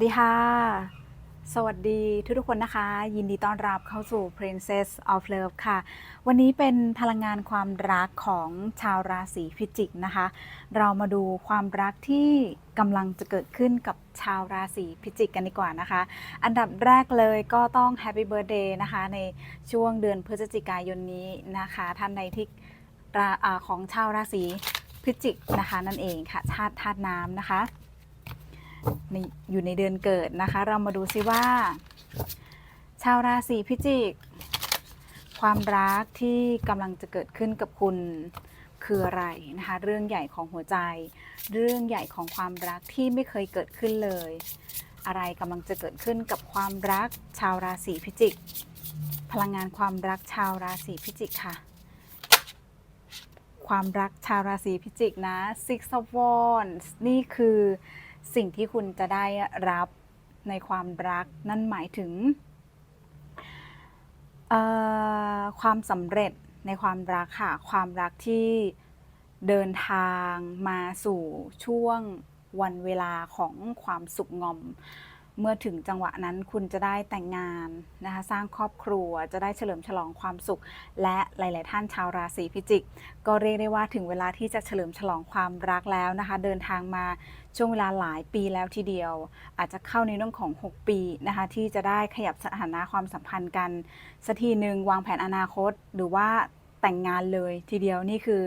สวัสดีค่ะ สวัสดีทุกทุกคนนะคะ ยินดีต้อนรับเข้าสู่ Princess of Love ค่ะ วันนี้เป็นพลังงานความรักของชาวราศีพิจิกนะคะ เรามาดูความรักที่กำลังจะเกิดขึ้นกับชาวราศีพิจิกกันดีกว่านะคะ อันดับแรกเลยก็ต้อง Happy Birthday นะคะ ในช่วงเดือนพฤศจิกายนนี้นะคะ ท่านใดที่ของชาวราศีพิจิกนะคะนั่นเองค่ะชาติธาตุน้ำนะคะ ในอยู่ในเดือนเกิดนะคะ เรามาดูซิว่า ชาวราศีพิจิก ความรักที่กำลังจะเกิดขึ้นกับคุณคืออะไรนะคะ เรื่องใหญ่ของหัวใจ เรื่องใหญ่ของความรักที่ไม่เคยเกิดขึ้นเลย อะไรกำลังจะเกิดขึ้นกับความรักชาวราศีพิจิก พลังงานความรักชาวราศีพิจิกค่ะความรักชาวราศีพิจิกนะ Six of Wands นี่คือ สิ่งที่คุณจะได้รับในความรัก นั่นหมายถึงความสำเร็จในความรักค่ะความรักที่เดินทางมาสู่ช่วงวันเวลาของความสุขงอม เมื่อถึงจังหวะนั้นคุณจะได้แต่งงานนะคะสร้างครอบครัวจะได้เฉลิมฉลองความสุข และหลาย ๆ ท่านชาวราศีพิจิก ก็เรียกได้ว่าถึงเวลาที่จะเฉลิมฉลองความรักแล้วนะคะ เดินทางมาช่วงเวลาหลายปีแล้วทีเดียว อาจจะเข้าในเรื่องของ 6 ปีนะคะที่จะได้ขยับสถานะความสัมพันธ์กันสักทีหนึ่งวางแผนอนาคตหรือว่าแต่งงานเลยทีเดียวนี่คือ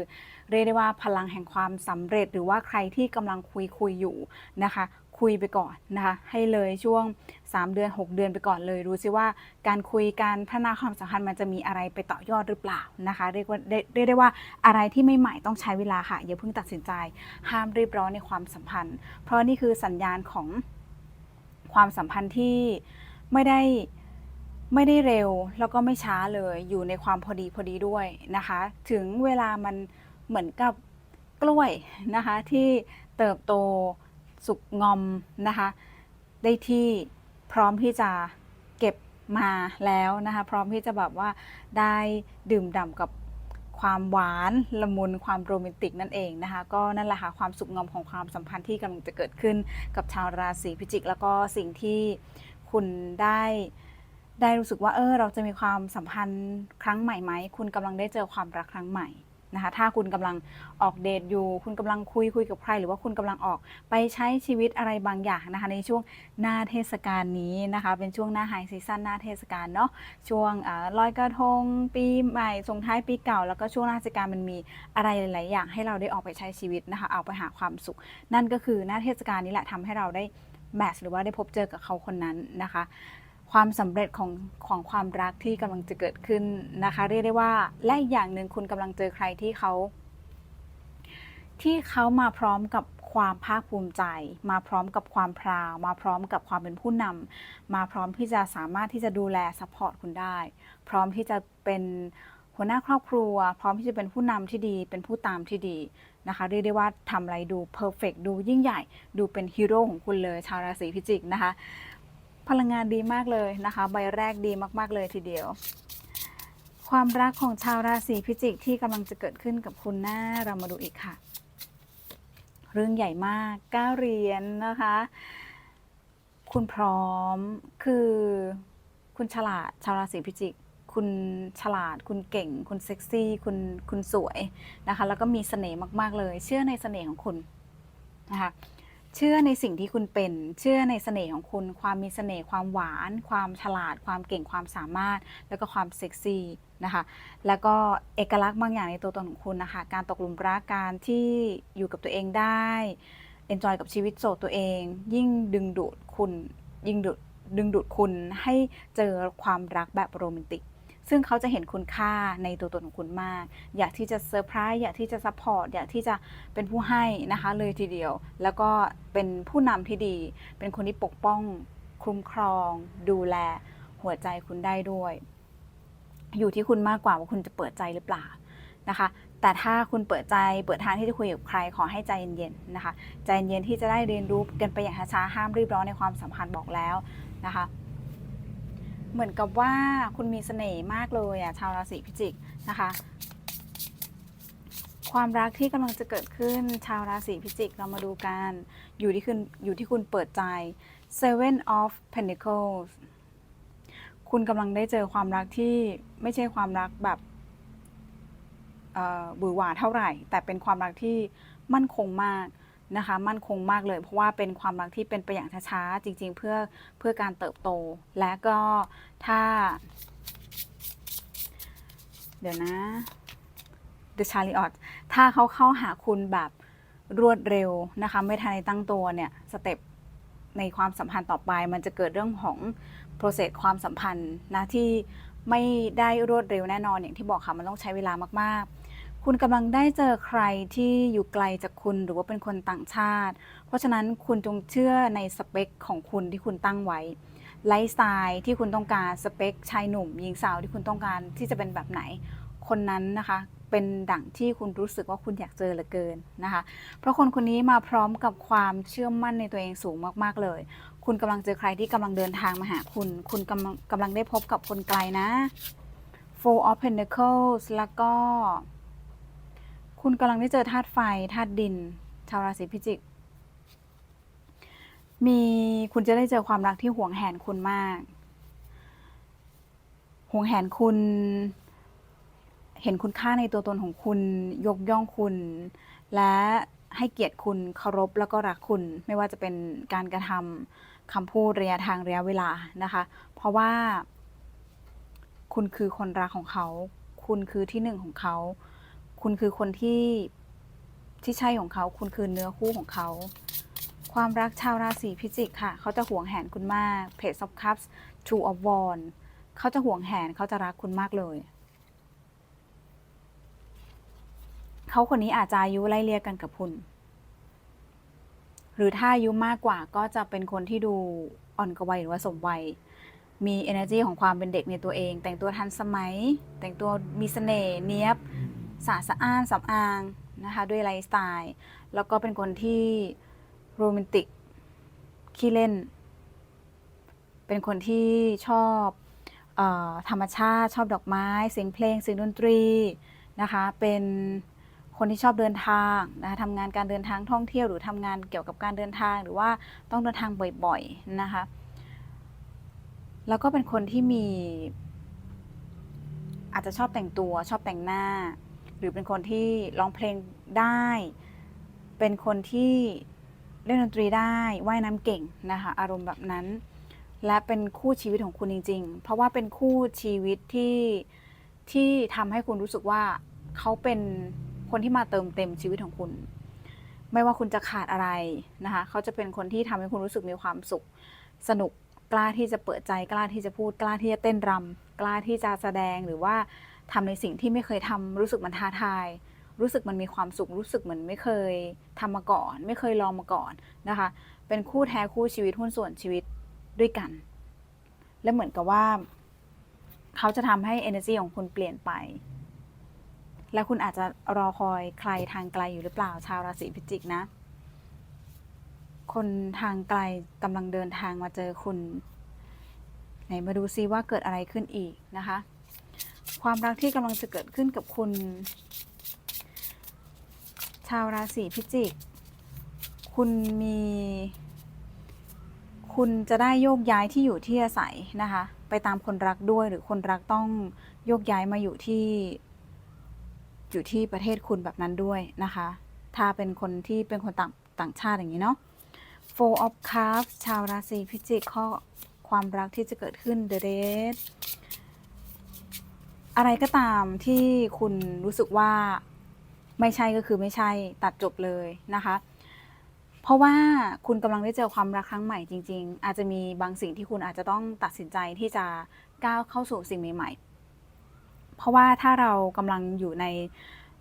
เรียกได้ว่าพลังแห่งความสำเร็จหรือว่าใครที่กำลังคุยคุยอยู่นะคะ คุยไปก่อนนะคะให้เลยช่วง 3 เดือน 6 เดือนไปก่อนเลยดูซิว่าการคุยการพัฒนาความสัมพันธ์มันจะมีอะไรไปต่อยอดหรือเปล่านะคะเรียกว่าเรียกได้ว่าอะไรที่ไม่ใหม่ต้องใช้เวลาค่ะอย่าเพิ่งตัดสินใจ ห้ามรีบร้อนในความสัมพันธ์ เพราะนี่คือสัญญาณของความสัมพันธ์ที่ไม่ได้ไม่ได้เร็วแล้วก็ไม่ช้าเลยอยู่ในความพอดีพอดีด้วยนะคะ ถึงเวลามันเหมือนกับกล้วยนะคะที่เติบโต สุกงอมนะคะ ได้ที่พร้อมที่จะเก็บมาแล้วนะคะ พร้อมที่จะแบบว่าได้ดื่มด่ำกับความหวานละมุนความโรแมนติกนั่นเองนะคะ ก็นั่นแหละค่ะความสุขงอมของความสัมพันธ์ที่กำลังจะเกิดขึ้นกับชาวราศีพิจิก แล้วก็สิ่งที่คุณได้ได้รู้สึกว่าเออเราจะมีความสัมพันธ์ครั้งใหม่ไหมคุณกำลังได้เจอความรักครั้งใหม่ นะคะถ้าคุณกำลังออกเดทอยู่ คุณกำลังคุยคุยกับใคร หรือว่าคุณกำลังออกไปใช้ชีวิตอะไรบางอย่างนะคะในช่วงหน้าเทศกาลนี้นะคะเป็นช่วงหน้าไฮซีซั่นหน้าเทศกาลเนาะช่วงลอยกระทงปีใหม่ส่งท้ายปีเก่า แล้วก็ช่วงหน้าเทศกาลมันมีอะไรหลาย ๆ อย่างให้เราได้ออกไปใช้ชีวิตนะคะเอาไปหาความสุข นั่นก็คือหน้าเทศกาลนี้แหละทำให้เราได้แมทหรือว่าได้พบเจอกับเขาคนนั้นนะคะ ความสำเร็จของของความรักที่กำลังจะเกิดขึ้นนะคะ เรียกได้ว่าและอีกอย่างหนึ่งคุณกำลังเจอใครที่เขา ที่เขามาพร้อมกับความภาคภูมิใจ มาพร้อมกับความพราว มาพร้อมกับความเป็นผู้นำมาพร้อมที่จะสามารถที่จะดูแลซัพพอร์ตคุณได้ พร้อมที่จะเป็นหัวหน้าครอบครัว พร้อมที่จะเป็นผู้นำที่ดี เป็นผู้ตามที่ดีนะคะเรียกได้ว่าทำอะไรดูเพอร์เฟกดูยิ่งใหญ่ ดูเป็นฮีโร่ของคุณเลยชาวราศีพิจิกนะคะ พลังงานดีมากเลยนะคะ ใบแรกดีมากๆเลยทีเดียว ความรักของชาวราศีพิจิกที่กำลังจะเกิดขึ้นกับคุณหน้าเรามาดูอีกค่ะ เรื่องใหญ่มากก้าเรียญนะคะ คุณพร้อมคือคุณฉลาดชาวราศีพิจิก คุณฉลาด คุณเก่ง คุณเซ็กซี่ คุณคุณสวยนะคะ แล้วก็มีเสน่ห์มาก ๆ เลย เชื่อในเสน่ห์ของคุณนะคะ เชื่อในสิ่งที่คุณเป็น เชื่อในเสน่ห์ของคุณ ความมีเสน่ห์ความหวาน ความฉลาด ความเก่งความสามารถ แล้วก็ความเซ็กซี่นะคะ แล้วก็เอกลักษณ์บางอย่างในตัวตนของคุณนะคะ การตกหลุมรักการที่อยู่กับตัวเองได้เอนจอยกับชีวิตโสดตัวเอง ยิ่งดึงดูดคุณ ยิ่งดึงดูดคุณให้เจอความรักแบบโรแมนติก ซึ่งเขาจะเห็นคุณค่าในตัวตนของคุณมาก อยากที่จะเซอร์ไพรส์อยากที่จะซัพพอร์ตอยากที่จะเป็นผู้ให้นะคะเลยทีเดียว แล้วก็เป็นผู้นำที่ดี เป็นคนที่ปกป้อง คุ้มครอง ดูแลหัวใจคุณได้ด้วย อยู่ที่คุณมากกว่าว่าคุณจะเปิดใจหรือเปล่านะคะ แต่ถ้าคุณเปิดใจเปิดทางที่จะคุยกับใครขอให้ใจเย็นๆนะคะ ใจเย็นที่จะได้เรียนรู้กันไปอย่างช้าๆห้ามรีบร้อนในความสัมพันธ์บอกแล้วนะคะ เหมือนกับว่าคุณมีเสน่ห์มากเลยอะชาวราศีพิจิกนะคะ ความรักที่กำลังจะเกิดขึ้นชาวราศีพิจิก เรามาดูกันอยู่ที่คุณอยู่ที่คุณเปิดใจ Seven of Pentacles คุณกำลังได้เจอความรักที่ไม่ใช่ความรักแบบเอ่อบือหวาเท่าไหร่ แต่เป็นความรักที่มั่นคงมาก นะคะ มั่นคงมากเลย เพราะว่าเป็นความรักที่เป็นไปอย่างช้าๆจริง ๆ เพื่อเพื่อการเติบโต และก็ถ้า เดี๋ยวนะ The Chariot ถ้าเขาเข้าหาคุณแบบรวดเร็วนะคะ ไม่ทันในตั้งตัวเนี่ยสเต็ปในความสัมพันธ์ต่อไป มันจะเกิดเรื่องของ process ความสัมพันธ์นะที่ไม่ได้รวดเร็วแน่นอนอย่างที่บอกค่ะมันต้องใช้เวลามากๆ คุณกำลังได้เจอใครที่อยู่ไกลจากคุณหรือว่าเป็นคนต่างชาติ เพราะฉะนั้นคุณจงเชื่อในสเปคของคุณที่คุณตั้งไว้ ไลฟ์สไตล์ที่คุณต้องการสเปคชายหนุ่มหญิงสาวที่คุณต้องการที่จะเป็นแบบไหน คนนั้นนะคะเป็นดั่งที่คุณรู้สึกว่าคุณอยากเจอเหลือเกินนะคะ เพราะคนคนนี้มาพร้อมกับความเชื่อมั่นในตัวเองสูงมากๆเลย คุณกำลังเจอใครที่กำลังเดินทางมาหาคุณ คุณกำลังกำลังได้พบกับคนไกลนะ Four of Pentacles แล้วก็ คุณกำลังได้เจอธาตุไฟธาตุดิน ชาวราศีพิจิก มีคุณจะได้เจอความรักที่ห่วงแหนคุณมากห่วงแหนคุณ เห็นคุณค่าในตัวตนของคุณ ยกย่องคุณ และให้เกียรติคุณเคารพแล้วก็รักคุณ ไม่ว่าจะเป็นการกระทำคำพูดระยะทางระยะเวลานะคะ เพราะว่า คุณคือคนรักของเขา คุณคือที่หนึ่งของเขา คุณคือคนที่ที่ใช่ของเขา คุณคือเนื้อคู่ของเขา ความรักชาวราศีพิจิกค่ะ เขาจะห่วงแหนคุณมาก Page of Cups Two of Wands เขาจะห่วงแหนเขาจะรักคุณมากเลย เขาคนนี้อาจจะอายุไล่เลี่ยกันกับคุณ หรือถ้าอายุมากกว่าก็จะเป็นคนที่ดูอ่อนกวัยหรือว่าสมวัยมี energy ของความเป็นเด็กในตัวเอง แต่งตัวทันสมัย แต่งตัวมีเสน่ห์เนี้ยบ สะสะอ้านสำอางนะคะด้วยไลฟ์สไตล์ แล้วก็เป็นคนที่โรแมนติกขี้เล่น เป็นคนที่ชอบออธรรมชาติชอบดอกไม้ เสียงเพลงเสียงดนตรีนะคะเป็นคนที่ชอบเดินทางนะคะทำงานการเดินทางท่องเที่ยวหรือทำงานเกี่ยวกับการเดินทางหรือว่าต้องเดินทางบ่อยๆนะคะแล้วก็เป็นคนที่มีอาจจะชอบแต่งตัวชอบแต่งหน้า รือเป็นคนที่ร้องเพลงได้ เป็นคนที่เล่นดนตรีได้ว่ายน้ำเก่งนะคะอารมณ์แบบนั้น และเป็นคู่ชีวิตของคุณจริง ๆ เพราะว่าเป็นคู่ชีวิตที่ที่ทำให้คุณรู้สึกว่าเขาเป็นคนที่มาเติมเต็มชีวิตของคุณ ไม่ว่าคุณจะขาดอะไรนะคะเขาจะเป็นคนที่ทำให้คุณรู้สึกมีความสุขสนุกกล้าที่จะเปิดใจกล้าที่จะพูดกล้าที่จะเต้นรำกล้าที่จะแสดงหรือว่า ทำในสิ่งที่ไม่เคยทำรู้สึกมันท้าทาย รู้สึกมันมีความสุข รู้สึกเหมือนไม่เคยทำมาก่อน ไม่เคยลองมาก่อนนะคะ เป็นคู่แท้คู่ชีวิตหุ้นส่วนชีวิตด้วยกัน และเหมือนกับว่า เขาจะทำให้ energy ของคุณเปลี่ยนไป และคุณอาจจะรอคอยใครทางไกลอยู่หรือเปล่าชาวราศีพิจิกนะ คนทางไกลกำลังเดินทางมาเจอคุณไหนมาดูซิว่าเกิดอะไรขึ้นอีกนะคะ ความรักที่กำลังจะเกิดขึ้นกับคุณ ชาวราศีพิจิก คุณมี คุณจะได้โยกย้ายที่อยู่ที่อาศัยนะคะ ไปตามคนรักด้วยหรือคนรักต้องโยกย้ายมาอยู่ที่ อยู่ที่ประเทศคุณแบบนั้นด้วยนะคะ ถ้าเป็นคนที่เป็นคนต่างต่างชาติอย่างนี้เนาะ Four of Cups ชาวราศีพิจิกข้อความรักที่จะเกิดขึ้น The Red อะไรก็ตามที่คุณรู้สึกว่าไม่ใช่ก็คือไม่ใช่ตัดจบเลยนะคะ เพราะว่าคุณกำลังได้เจอความรักครั้งใหม่จริง ๆ อาจจะมีบางสิ่งที่คุณอาจจะต้องตัดสินใจที่จะก้าวเข้าสู่สิ่งใหม่ ๆ เพราะว่าถ้าเรากำลังอยู่ใน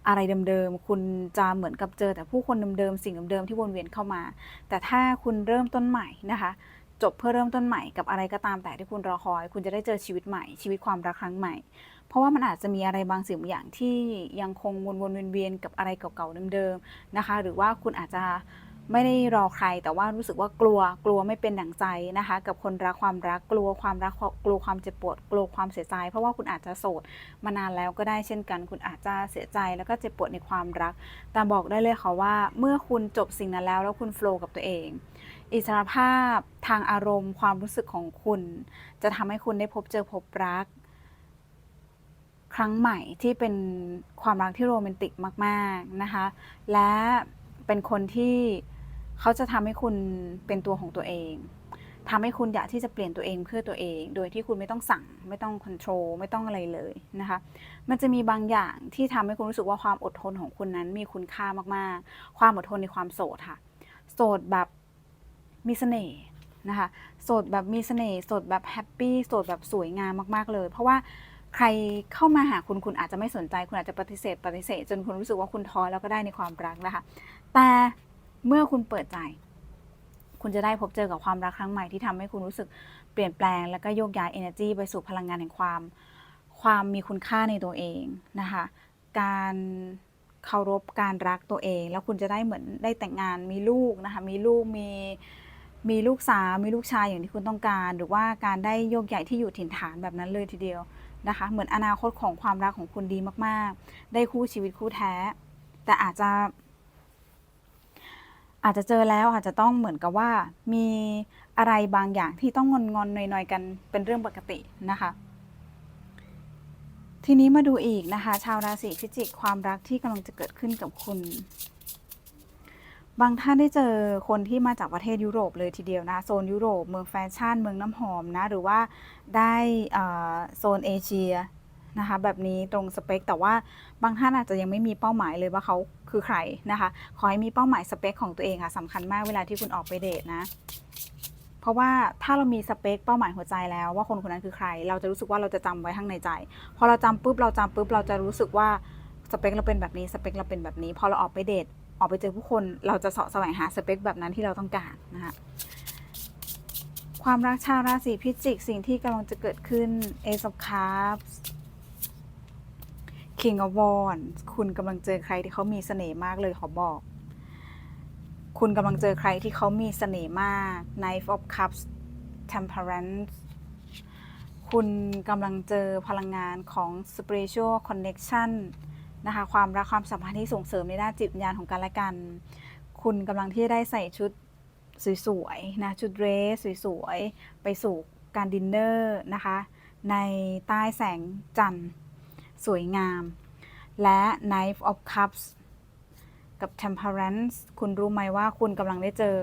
อะไรเดิมๆ คุณจะเหมือนกับเจอแต่ผู้คนเดิมๆ สิ่งเดิมๆ ที่วนเวียนเข้ามา แต่ถ้าคุณเริ่มต้นใหม่นะคะ จบเพื่อเริ่มต้นใหม่กับอะไรก็ตามแต่ที่คุณรอคอย คุณจะได้เจอชีวิตใหม่ ชีวิตความรักครั้งใหม่ เพราะว่ามันอาจจะมีอะไรบางสิ่งบางอย่างที่ยังคงวนๆเวียนๆกับอะไรเก่าๆเดิมๆนะคะ หรือว่าคุณอาจจะไม่ได้รอใคร แต่ว่ารู้สึกว่ากลัวกลัวไม่เป็นดั่งใจนะคะ กับคนรักความรักกลัวความรักกลัวความเจ็บปวดกลัวความเสียใจ เพราะว่าคุณอาจจะโสดมานานแล้วก็ได้เช่นกัน คุณอาจจะเสียใจแล้วก็เจ็บปวดในความรัก แต่บอกได้เลยค่ะว่า เมื่อคุณจบสิ่งนั้นแล้วแล้วคุณโฟล์กับตัวเอง อิสรภาพทางอารมณ์ ความรู้สึกของคุณ จะทำให้คุณได้พบเจอพบรัก ครั้งใหม่ที่เป็นความรักที่โรแมนติกมากๆนะคะ และเป็นคนที่เขาจะทำให้คุณเป็นตัวของตัวเองทำให้คุณอยากที่จะเปลี่ยนตัวเองเพื่อตัวเอง โดยที่คุณไม่ต้องสั่ง ไม่ต้องควบคุมไม่ต้องอะไรเลยนะคะ มันจะมีบางอย่างที่ทำให้คุณรู้สึกว่าความอดทนของคุณนั้นมีคุณค่ามากๆ ความอดทนในความโสดค่ะ โสดแบบมีเสน่ห์นะคะ โสดแบบมีเสน่ห์ โสดแบบแฮปปี้ โสดแบบสวยงามมากๆเลย เพราะว่า ใครเข้ามาหาคุณคุณอาจจะไม่สนใจ คุณอาจจะปฏิเสธ ปฏิเสธ จนคุณรู้สึกว่าคุณท้อแล้วก็ได้ในความรักนะคะ แต่เมื่อคุณเปิดใจ คุณจะได้พบเจอกับความรักครั้งใหม่ที่ทำให้คุณรู้สึกเปลี่ยนแปลง แล้วก็โยกย้าย energy ไปสู่พลังงานแห่งความ ความมีคุณค่าในตัวเองนะคะ การเคารพการรักตัวเอง แล้วคุณจะได้เหมือนได้แต่งงานมีลูกนะคะ มีลูกมีมีลูกสาวมีลูกชายอย่างที่คุณต้องการ หรือว่าการได้โยกย้ายที่อยู่ถิ่นฐานแบบนั้นเลยทีเดียว นะคะ เหมือนอนาคตของความรักของคุณดีมาก ๆ ได้คู่ชีวิตคู่แท้ แต่อาจจะ อาจจะเจอแล้วอาจจะต้องเหมือนกับว่ามีอะไรบางอย่างที่ต้องงอนงอนๆหน่อยๆกันเป็นเรื่องปกตินะคะ ทีนี้มาดูอีกนะคะ ชาวราศีพิจิกความรักที่กำลังจะเกิดขึ้นกับคุณ บางท่านได้เจอคนที่มาจากประเทศยุโรปเลยทีเดียวนะ โซนยุโรป เมืองแฟชั่น เมืองน้ำหอมนะ หรือว่าได้โซนเอเชียนะคะแบบนี้ตรงสเปค แต่ว่าบางท่านอาจจะยังไม่มีเป้าหมายเลยว่าเขาคือใครนะคะ ขอให้มีเป้าหมายสเปคของตัวเองค่ะสำคัญมากเวลาที่คุณออกไปเดทนะ เพราะว่าถ้าเรามีสเปคเป้าหมายหัวใจแล้ว ว่าคนคนนั้นคือใคร เราจะรู้สึกว่าเราจะจำไว้ข้างในใจ พอเราจำปุ๊บเราจำปุ๊บเราจะรู้สึกว่าสเปคเราเป็นแบบนี้สเปคเราเป็นแบบนี้ พอเราออกไปเดท ออกไปเจอผู้คนเราจะเสาะแสวงหาสเปคแบบนั้นที่เราต้องการนะคะความรักชาวราศีพิจิก สิ่งที่กำลังจะเกิดขึ้น Ace of Cups King of Wands คุณกำลังเจอใครที่เขามีเสน่ห์มากเลยขอบอก คุณกำลังเจอใครที่เขามีเสน่ห์มาก Knife of Cups Temperance คุณกำลังเจอพลังงานของ Spiritual Connection นะคะความรักความสัมพันธ์ที่ส่งเสริมในด้านจิตวิญญาณของกันและกัน คุณกำลังที่จะได้ใส่ชุดสวยๆนะชุดเดรสสวยๆไปสู่การดินเนอร์นะคะในใต้แสงจันทร์สวยงาม และ Knife of Cups กับ Temperance คุณรู้ไหมว่าคุณกำลังได้เจอ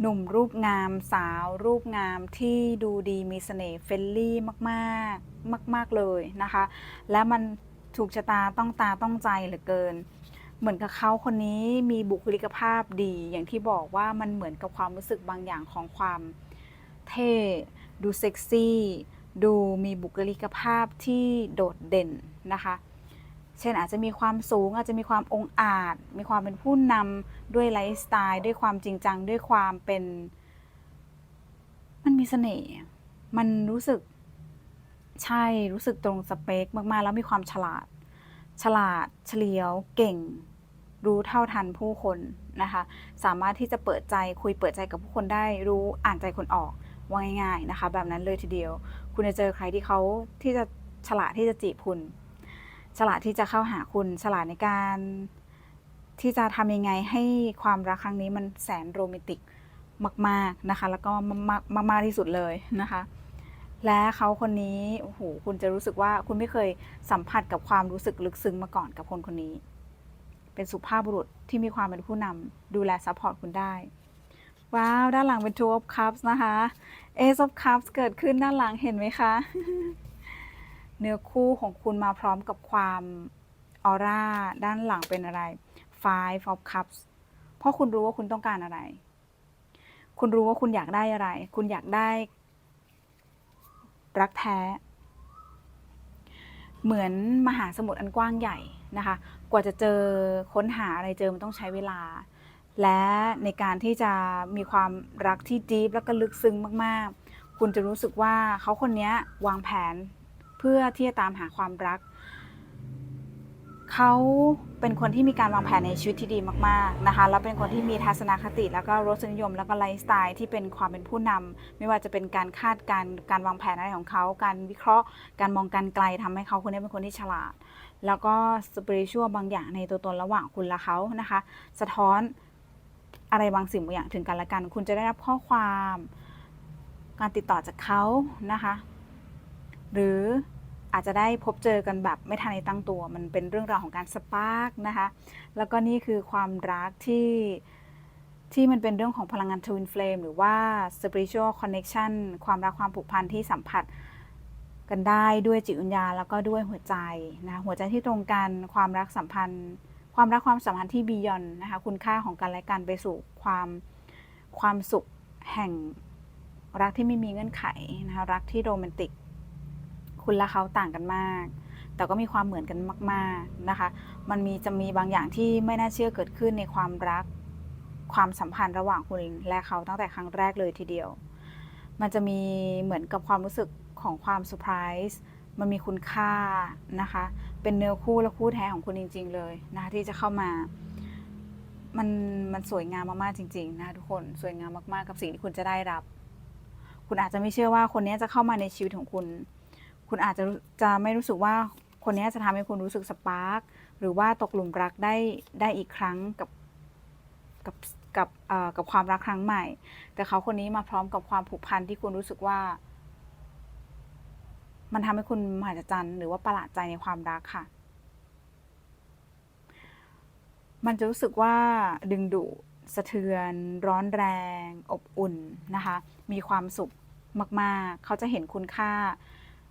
หนุ่มรูปงามสาวรูปงามที่ดูดีมีเสน่ห์เฟลลี่มาก ๆ มาก ๆ เลยนะคะ และมัน ถูกชะตาต้องตาต้องใจเหลือเกิน เหมือนกับเขาคนนี้มีบุคลิกภาพดี อย่างที่บอกว่ามันเหมือนกับความรู้สึกบางอย่างของความเท่ดูเซ็กซี่ดูมีบุคลิกภาพที่โดดเด่นนะคะ เช่นอาจจะมีความสูงอาจจะมีความองอาจ มีความเป็นผู้นำด้วยไลฟ์สไตล์ ด้วยความจริงจัง ด้วยความเป็น มันมีเสน่ห์ มันรู้สึก ใช่รู้สึกตรงสเปคมากๆ แล้วมีความฉลาด ฉลาดเฉลียว เก่ง รู้เท่าทันผู้คนนะคะ สามารถที่จะเปิดใจคุยเปิดใจกับผู้คนได้รู้อ่านใจคนออกว่าง่ายๆนะคะ แบบนั้นเลยทีเดียว คุณจะเจอใครที่เขาที่จะฉลาดที่จะจีบคุณ ฉลาดที่จะเข้าหาคุณ ฉลาดในการ ที่จะทำยังไงให้ความรักครั้งนี้มันแสนโรแมนติกมาก ๆนะคะ แล้วก็มากมากๆที่สุดเลยนะคะ และเขาคนนี้โอ้โหคุณจะรู้สึกว่าคุณไม่เคยสัมผัสกับความรู้สึกลึกซึ้งมาก่อนกับคนคนนี้ เป็นสุภาพบุรุษที่มีความเป็นผู้นำดูแลซัพพอร์ตคุณได้ ว้าว ด้านหลังเป็น Two of Cups นะคะ Ace of Cups เกิดขึ้นด้านหลังเห็นไหมคะ เนื้อคู่ของคุณมาพร้อมกับความออร่าด้านหลังเป็นอะไร Five of Cups เพราะคุณรู้ว่าคุณต้องการอะไร คุณรู้ว่าคุณอยากได้อะไร คุณอยากได้ รักแท้ เหมือนมหาสมุทรอันกว้างใหญ่นะคะ กว่าจะเจอค้นหาอะไรเจอมันต้องใช้เวลา และในการที่จะมีความรักที่ดีแล้วก็ลึกซึ้งมากๆ คุณจะรู้สึกว่าเขาคนนี้วางแผนเพื่อที่จะตามหาความรัก เขาเป็นคนที่มีการวางแผนในชีวิตที่ดีมากๆนะคะแล้วเป็นคนที่มีทัศนคติ แล้วก็รสนิยม แล้วก็ไลฟ์สไตล์ที่เป็นความเป็นผู้นำไม่ว่าจะเป็นการคาดการณ์การวางแผนอะไรของเขา การวิเคราะห์ การมองการไกลทำให้เขาคนนี้เป็นคนที่ฉลาด แล้วก็สปิริชัวบางอย่างในตัวตนระหว่างคุณและเขานะคะ สะท้อนอะไรบางสิ่งบางอย่างถึงกันและกัน คุณจะได้รับข้อความ การติดต่อจากเขานะคะ หรือ อาจจะได้พบเจอกันแบบไม่ทันในตั้งตัว มันเป็นเรื่องราวของการสปาร์กนะคะ แล้วก็นี่คือความรักที่ที่มันเป็นเรื่องของพลังงาน Twin Flame หรือว่า Spiritual Connection ความรักความผูกพันที่สัมผัสกันได้ด้วยจิตวิญญาณแล้วก็ด้วยหัวใจนะหัวใจที่ตรงกันความรักสัมพันธ์ ความรักความสัมพันธ์ที่บียอนนะคะคุณค่าของกันและกันไปสู่ความความสุขแห่งรักที่ไม่มีเงื่อนไขนะคะรักที่โรแมนติก คุณและเขาต่างกันมาก แต่ก็มีความเหมือนกันมาก ๆนะคะ มันมีจะมีบางอย่างที่ไม่น่าเชื่อเกิดขึ้นในความรัก ความสัมพันธ์ระหว่างคุณและเขาตั้งแต่ครั้งแรกเลยทีเดียว มันจะมีเหมือนกับความรู้สึกของความเซอร์ไพรส์มันมีคุณค่านะคะ เป็นเนื้อคู่และคู่แท้ของคุณจริง ๆ เลยนะคะที่จะเข้ามา มันมันสวยงามมากๆจริงๆนะคะทุกคนสวยงามมากๆกับสิ่งที่คุณจะได้รับ คุณอาจจะไม่เชื่อว่าคนนี้จะเข้ามาในชีวิตของคุณ คุณอาจจะจะไม่รู้สึกว่าคนนี้จะทำให้คุณรู้สึกสปาร์กหรือว่าตกหลุมรักได้ได้อีกครั้งกับกับกับเอ่อกับความรักครั้งใหม่ แต่เขาคนนี้มาพร้อมกับความผูกพันที่คุณรู้สึกว่า มันทำให้คุณมหัศจรรย์หรือว่าประหลาดใจในความรักค่ะ มันจะรู้สึกว่าดึงดูดสะเทือน ร้อนแรง อบอุ่นนะคะ มีความสุขมาก ๆ เขาจะเห็นคุณค่า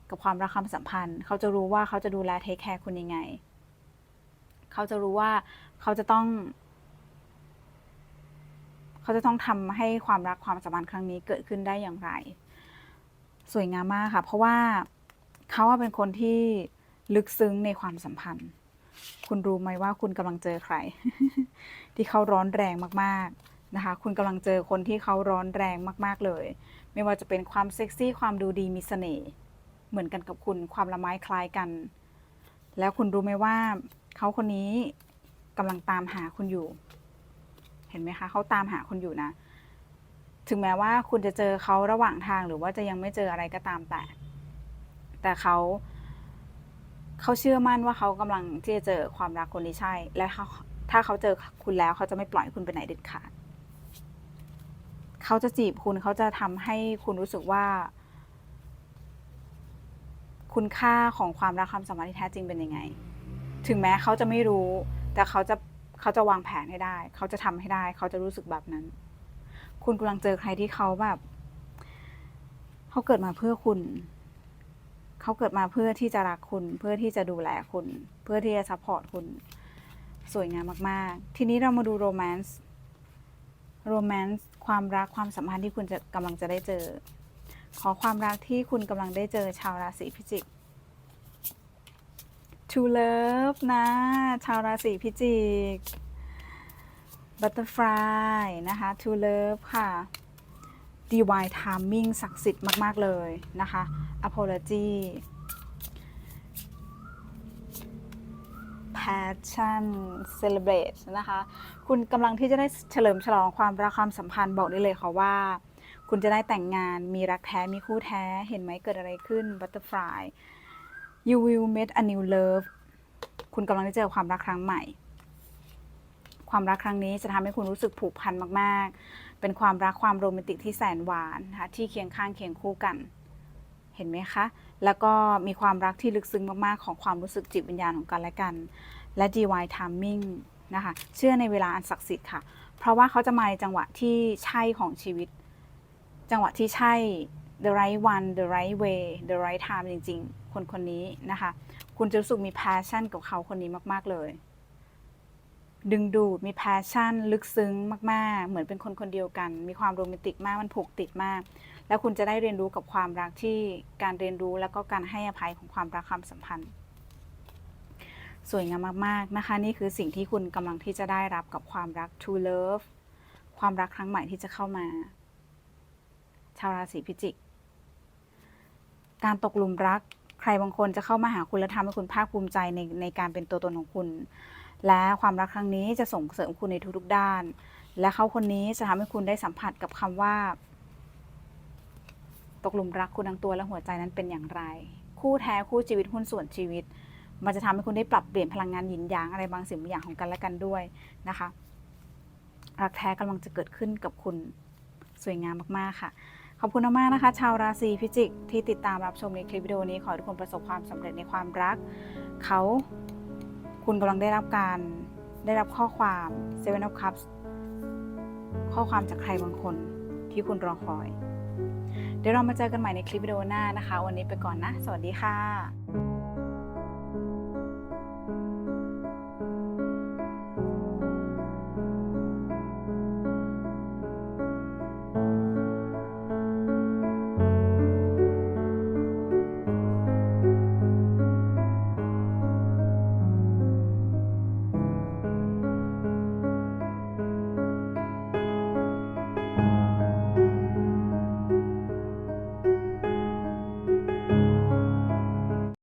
กับความรักความสัมพันธ์ เขาจะรู้ว่าเขาจะดูแลเทคแคร์คุณยังไง เขาจะรู้ว่าเขาจะต้อง เขาจะต้องทำให้ความรักความสัมพันธ์ครั้งนี้เกิดขึ้นได้อย่างไร สวยงามมากค่ะ เพราะว่าเขาเป็นคนที่ลึกซึ้งในความสัมพันธ์ คุณรู้ไหมว่าคุณกำลังเจอใคร ที่เขาร้อนแรงมากๆนะคะ คุณกำลังเจอคนที่เขาร้อนแรงมาก ๆเลย ไม่ว่าจะเป็นความเซ็กซี่ความดูดีมีเสน่ห์ เหมือนกันกับคุณความละไม้คล้ายกัน แล้วคุณรู้ไหมว่าเขาคนนี้กำลังตามหาคุณอยู่ เห็นไหมคะเขาตามหาคุณอยู่นะ ถึงแม้ว่าคุณจะเจอเขาระหว่างทางหรือว่าจะยังไม่เจออะไรก็ตามแต่ แต่เขาเขาเชื่อมั่นว่าเขากำลังที่จะเจอความรักคนที่ใช่ และเขาถ้าเขาเจอคุณแล้วเขาจะไม่ปล่อยคุณไปไหนเด็ดขาด เขาจะจีบคุณเขาจะทำให้คุณรู้สึกว่า คุณค่าของความรักความสัมพันธ์ที่แท้จริงเป็นยังไง ถึงแม้เขาจะไม่รู้ แต่เขาจะเขาจะวางแผนให้ได้ เขาจะทำให้ได้ เขาจะรู้สึกแบบนั้น คุณกำลังเจอใครที่เขาแบบเขาเกิดมาเพื่อคุณ เขาเกิดมาเพื่อที่จะรักคุณ เพื่อที่จะดูแลคุณ เพื่อที่จะซัพพอร์ตคุณ สวยงามมาก ๆ ทีนี้เรามาดูโรแมนต์ โรแมนต์ ความรักความสัมพันธ์ที่คุณจะกำลังจะได้เจอ ขอความรักที่คุณกำลังได้เจอชาวราศีพิจิก To Love นะ ชาวราศีพิจิก Butterfly นะคะ To Love ค่ะ Divine Timing ศักดิ์สิทธิ์มาก ๆ เลยนะคะ Apology Passion Celebrate นะคะ คุณกำลังที่จะได้เฉลิมฉลองความรักความสัมพันธ์บอกได้เลยค่ะว่า คุณจะได้แต่งงานมีรักแท้มีคู่แท้เห็นไหมเกิดอะไรขึ้น Butterfly you will meet a new love คุณกำลังได้เจอความรักครั้งใหม่ ความรักครั้งนี้จะทำให้คุณรู้สึกผูกพันมาก ๆ เป็นความรักความโรแมนติกที่แสนหวานนะคะที่เคียงข้างเคียงคู่กัน เห็นไหมคะ แล้วก็มีความรักที่ลึกซึ้งมาก ๆ ของความรู้สึกจิตวิญญาณของกันและกัน และ divine timing นะคะ เชื่อในเวลาอันศักดิ์สิทธิ์ค่ะ เพราะว่าเขาจะมาในจังหวะที่ใช่ของชีวิต จังหวะที่ใช่ the right one the right way the right time จริง ๆ คนคนนี้นะคะ คุณจะรู้สึกมี passion กับเขาคนนี้มาก ๆ เลย ดึงดูด มี passion ลึกซึ้งมาก ๆ เหมือนเป็นคนคนเดียวกัน มีความโรแมนติกมาก มันผูกติดมาก แล้วคุณจะได้เรียนรู้กับความรักที่การเรียนรู้แล้วก็การให้อภัยของความรักความสัมพันธ์ สวยงามมาก ๆ นะคะ นี่คือสิ่งที่คุณกำลังที่จะได้รับกับความรัก true love ความรักครั้งใหม่ที่จะเข้ามา ชาวราศีพิจิก การตกหลุมรัก ใครบางคนจะเข้ามาหาคุณและทำให้คุณภาคภูมิใจในในการเป็นตัวตนของคุณ และความรักครั้งนี้จะส่งเสริมคุณในทุกๆด้าน และเขาคนนี้จะทำให้คุณได้สัมผัสกับคำว่า ตกหลุมรักคุณทั้งตัวและหัวใจนั้นเป็นอย่างไร คู่แท้คู่ชีวิตหุ้นส่วนชีวิต มันจะทำให้คุณได้ปรับเปลี่ยนพลังงานหยินหยางอะไรบางสิ่งบางอย่างของกันและกันด้วยนะคะรักแท้กำลังจะเกิดขึ้นกับคุณสวยงามมาก ๆ ค่ะ ขอบคุณมากนะคะ ชาวราศีพิจิกที่ติดตามรับชมในคลิปวิดีโอนี้ขอให้ทุกคนประสบความสำเร็จในความรัก เขาคุณกำลังได้รับการได้รับข้อความ Seven of Cups ข้อความจากใครบางคนที่คุณรอคอย เดี๋ยวเรามาเจอกันใหม่ในคลิปวิดีโอหน้านะคะ วันนี้ไปก่อนนะ สวัสดีค่ะ